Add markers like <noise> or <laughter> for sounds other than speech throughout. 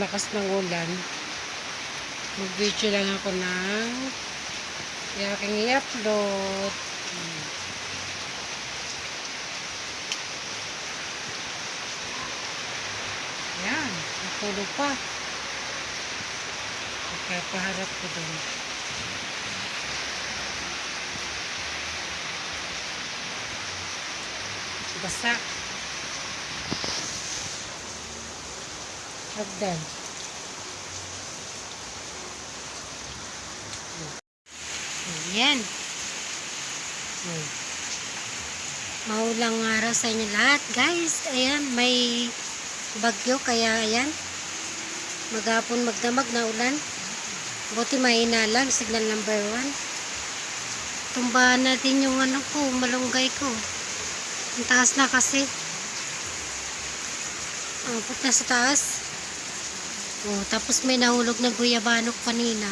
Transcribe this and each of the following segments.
lakas ng ulan, mag-video lang ako ng aking i-upload. Hmm. Yan, natulog pa. Kaya paharap ko dun. Basa. Hagdan. Ayan. Hmm. Maulang araw sa inyo lahat, guys. Ayan, may bagyo, kaya ayan. Maghapon magdamag na ulan. Buti mahina lang, signal number one. Tumbahan natin yung ano ko, malunggay ko. Ang taas na kasi. Oh, put na sa taas. Oh, tapos may nahulog na guyabanok kanina.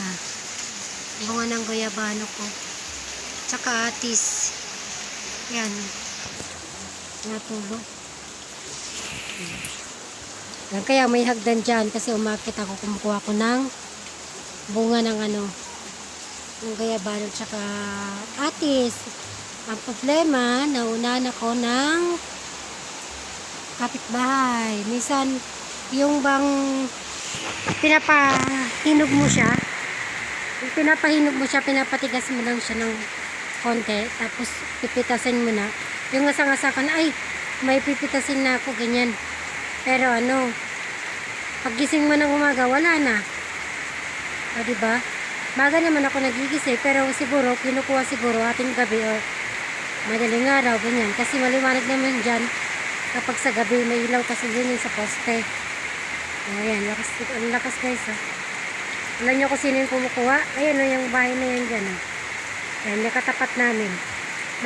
Ah, bunga ng guyabano ko. Tsaka atis. Yan. Natulog. Yan, kaya may hagdan dyan kasi umakit ako kumukuha ko ng bunga ng ano ng gayabano tsaka atis. Ang problema, naunan ako ng kapitbahay. Minsan, yung bang pinapahinog mo siya, yung pinapahinog mo siya, pinapatigas mo lang siya ng konti, tapos pipitasin mo na. Yung asang-asakan, ay, may pipitasin na ako, ganyan. Pero ano, pagising mo ng umaga, wala na. O, diba? Baga naman ako nagigising, pero siguro, kinukuha siguro ating gabi o madaling araw, ganyan. Kasi maliwanag naman dyan, kapag sa gabi, may ilaw kasi yun sa poste. Ayan, lakas, ang lakas guys, ha. Alam niyo kung sino yung kumukuha? Ayan o, yung bahay na yan dyan, ha. Ayan, yung katapat namin.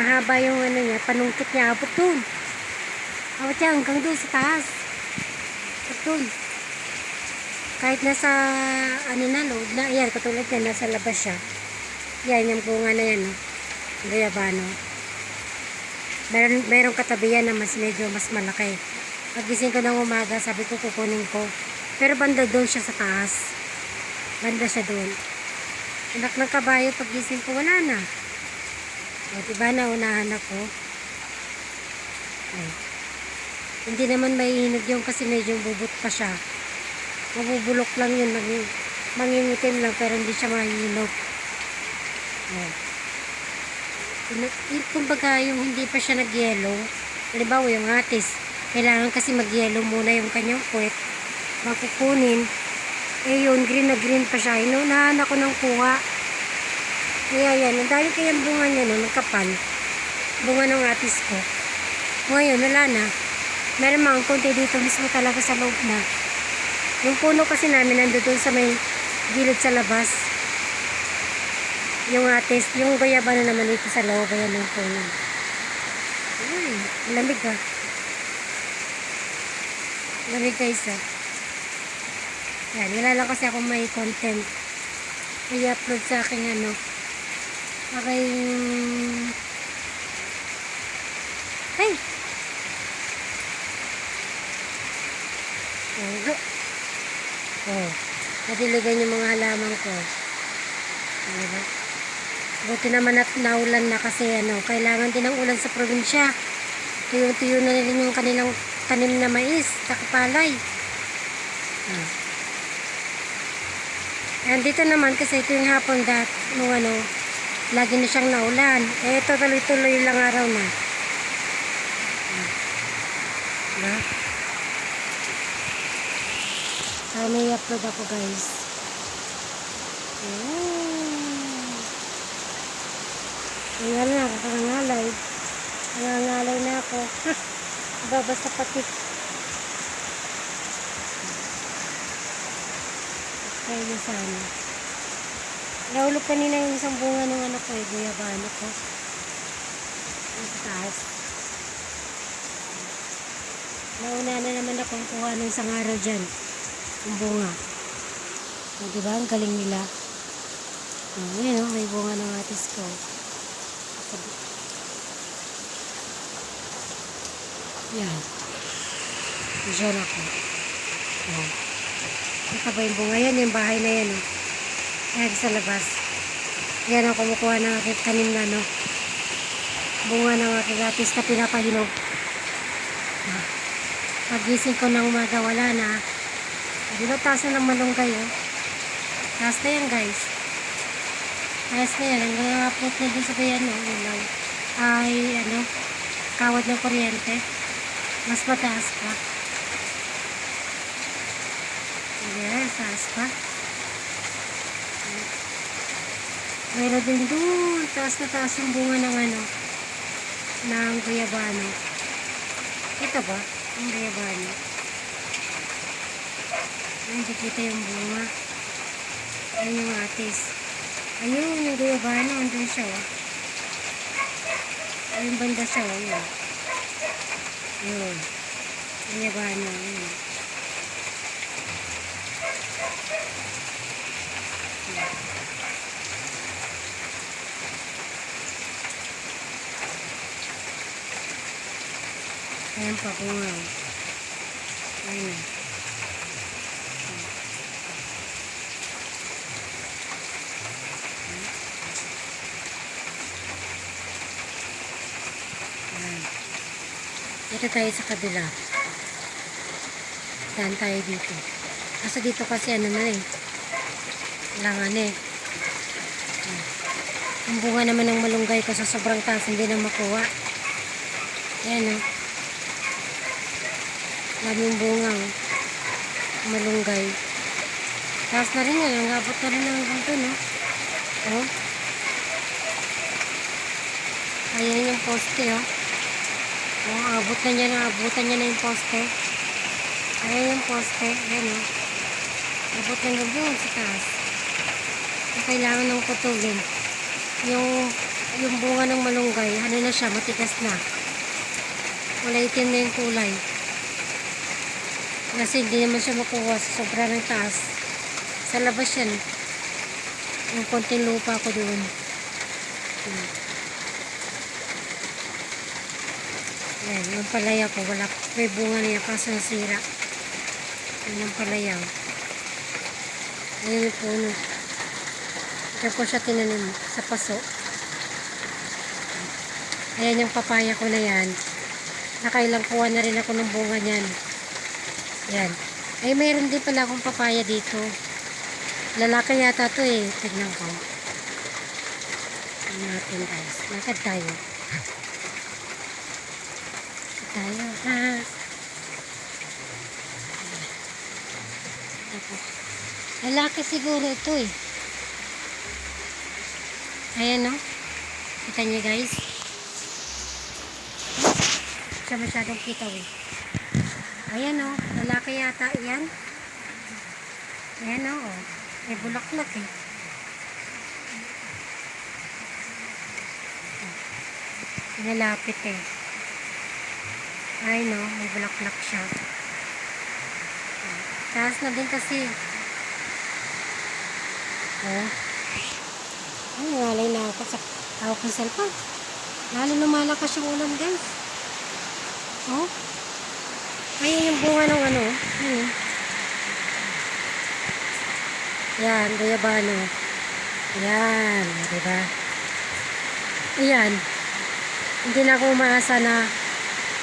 Mahaba yung ano niya, panungkit niya, abot dun. Abot siya hanggang dun sa taas. Abot dun. Kahit nasa, ano na, loob na, ayan, katulad yan, nasa labas siya. Yan, yung bunga na yan, no. Gayabano. Meron, meron katabi yan na mas medyo mas malaki. Pagising ko ng umaga, sabi ko kukunin ko. Pero banda doon siya sa taas. Banda siya doon. Anak ng kabayo, pagising ko, wala na. O, diba na unahan ako? Ay. Hindi naman may hinog yung kasi medyo bubot pa siya. Mabubulok lang yun, mang, mangingitim lang, pero hindi siya mahinog. O. Kumbaga, yung hindi pa siya nag-yellow, halimbawa yung atis, kailangan kasi mag-yellow muna yung kanyang puwet. Makukunin, eh yun, green na green pa siya. Inunahan ako ng kuha. Kaya yan, ang dahil kayang bunga niya no, nagkapal. Bunga ng atis ko. Ngayon, wala na. Meron mga konti dito mismo talaga sa loob na. Yung puno kasi namin nandun sa may gilid sa labas. Yung atis, yung gayabano naman dito sa loob, ayan yung puno. Uy, lamig ah. Lamig guys ah. Yan, wala lang kasi ako may content. May upload sa aking ano. Aking... Hey! Oh, oh. Nadiligan yung mga halaman ko. Diba? Buti naman at naulan na kasi ano, kailangan din ng ulan sa probinsya. Tuyong-tuyo na rin yung kanilang tanim na mais, sa palay. Ah. And dito naman kasi yung hapon dat nung ano, lagi na siyang naulan. Eh ito tuloy-tuloy lang araw na. Ah. Diba? So may upload ako guys. Oh. Ayan na, kakangalay. Nangangalay na ako. <laughs> Babasa pati. Kaya na sana. Nahulog kanina yung isang bunga ng ano ko eh, guyabano ko. Ang sa taas. Nauna na naman akong kuha ng isang araw dyan. Ang bunga. O, diba? Ang galing nila. O, yan o, may bunga ng atis ko. Yan. Diyan ako. Oh. Ito ba yung bunga? Yan yung bahay na yan. Oh. Yan sa labas. Yan ang kumukuha ng aking tanim na no. Bunga ng aking atis na pinapahinog. Ah. Pagising ko ng umaga, wala na. Di ba taas na ng malunggay oh. Taas na yan guys. Taas na yan. Ang upload na doon sa kaya no. Ay ano. Kawad ng kuryente. Mas mataas pa. Yes, taas pa. Meron din doon. Taas na taas yung bunga ng ano. Ng guyabano. Ito ba? Yung guyabano. Hindi kita yung bunga. Ayun yung atis. Ayun, yung guyabano. Andun siya, oh. Ayun banda siya, oh. Yun. Yun. Guyabano. Yun. Ayan pa bunga. oh. Ayun. oh. Dito tayo sa kabila. Daan tayo dito. Kasi dito kasi ano na eh. Langan eh. Ayan. Ang bunga naman ng malunggay ko sa sobrang taas hindi na makuha. Ayan oh. Daming bunga oh. Malunggay. Taas na rin yan. Ang abot na rin hanggang doon oh. Oh. Ayan yung poste oh. Oh, abot na niya na. Abutan niya na yung poste. Ayan yung poste. Ayan oh. Abot na hanggang doon sa taas. So, kailangan ng kutulin. Yung yung bunga ng malunggay, ano na siya, matigas na. Kulay itim na yung kulay. Kasi hindi naman siya makuha sa sobra ng taas. Sa labas yan. Yung konting lupa ko doon. Hmm. Yan, yung palaya ko, wala, may bunga niya kaso nasira. Yan yung palaya. Ayan yung puno. Diyan ko siya tinanim sa paso. Ayan yung papaya ko na yan. Nakailang kuha na rin ako ng bunga niyan. Yan. Ay, mayroon din pala akong papaya dito. Lalaki yata to eh. Tignan ko. Tignan natin guys. Lakad tayo. Lakad tayo ha. Lalaki siguro ito eh. Ayan no. Kita niyo guys. Siya masyadong kita eh. Ayan o, lalaki yata yan. Ayan o, oh. may bulaklak eh. Nalapit eh. Ay no, may bulaklak siya. Taas na din kasi. Oh. Ay, nalay na ako sa hawak ng cellphone. Lalo lumalakas yung ulan guys. Oh. Ayan yung bunga ng ano. Hmm. Yan, guyabano. Yan, di ba? Ayan. Hindi na ako umaasa na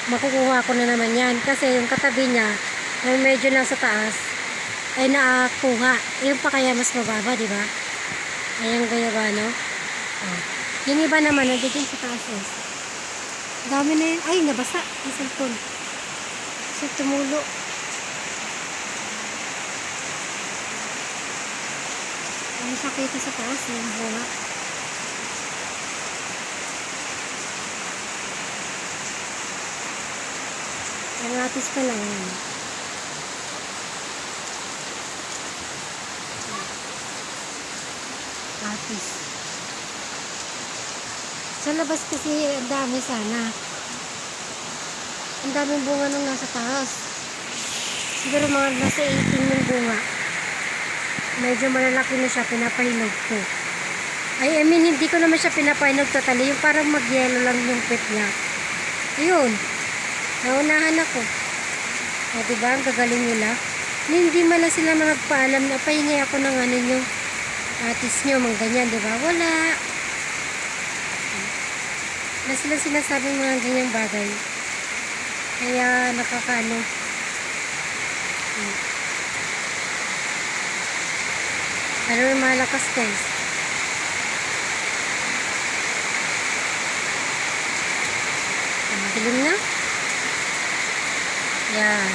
makukuha ko na naman yan. Kasi yung katabi niya, yung medyo nasa taas, ay nakakuha. Yung pa kaya mas mababa, di ba? Ayan guyabano. Oh. Yung iba naman, nandiyan sa taas. Eh. Dami na yun. Ay, nabasa. Yung cellphone. Sa tumulo. Ang sakit sa taas yung bunga. Ang atis pa lang yun. Atis. Sa labas kasi ang dami sana. Ang daming bunga nung nasa taas. Siguro mga nasa 18 yung bunga. Medyo malalaki na siya, pinapahinog ko. Ay, I mean, hindi ko naman siya pinapahinog totally. Yung parang mag-yellow lang yung pit niya. Ayun. Naunahan ako. O, diba? Ang gagaling nila. Hindi man sila magpaalam na pahingi ako ng ano nyo, atis nyo, mga ganyan, di ba? Wala. Wala sila sinasabing mga ganyang bagay. Kaya nakakaano. Hmm. Ano yung malakas guys? Ah, Dilim na? Yan.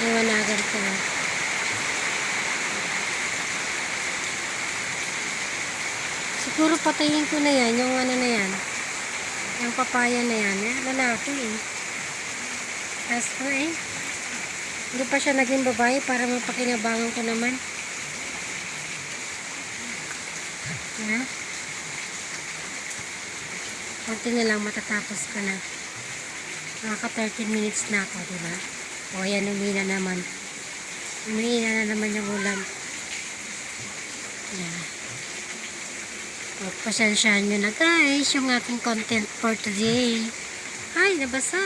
Liwanagan ko na. Siguro patayin ko na yan, yung ano na yan. Yung papaya na yan. Eh, lalaki eh. Tapos ko eh. Hindi pa siya naging babae para mapakinabangan ko naman. Ha? Kunti na lang matatapos ko na. Nakaka 13 minutes na ako, di ba? O yan, umina naman. Umina na naman yung ulan. Yan. O, pasensyahan nyo na guys, yung aking content for today. Ay, nabasa.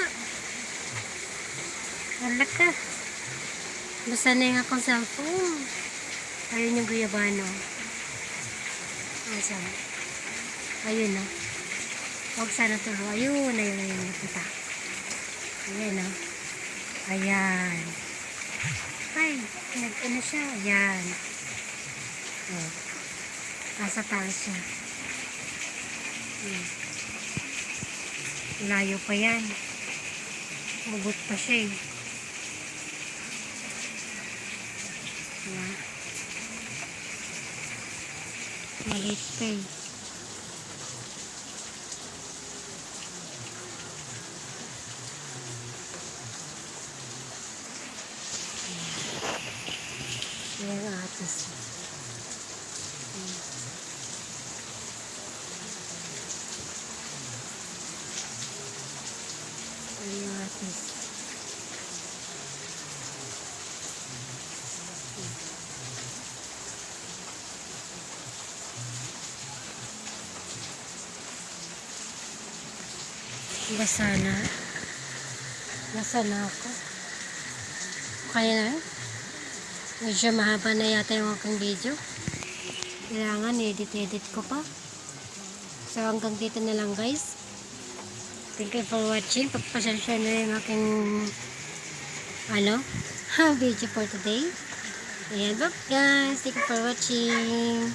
Wala ka. Basa na yung akong cellphone. Ayun yung guyabano. Asan? Ayun na. Huwag sana tulo. Ayun, ayun, ayun. Nakita. Ayan o. Ayan. Ay, nag ano siya. Ayan. Oh. Nasa taas siya. Hmm. Layo pa yan. Ugot pa siya eh. Ayan. Maliit pa eh. Ayan ang atis. Ayan. Ayan yung atis. Basa na. Basa na ako. Kaya na yun? Medyo mahaba na yata yung aking video. Kailangan edit-edit ko pa. So hanggang dito na lang guys. Thank you for watching. Pagpasensya na yung aking ano, <laughs> video for today. Ayan, bye guys. Thank you for watching.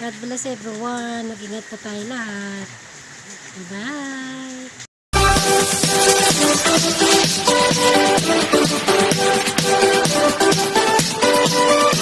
God bless everyone. Mag-ingat po tayo lahat. Bye. Thank you.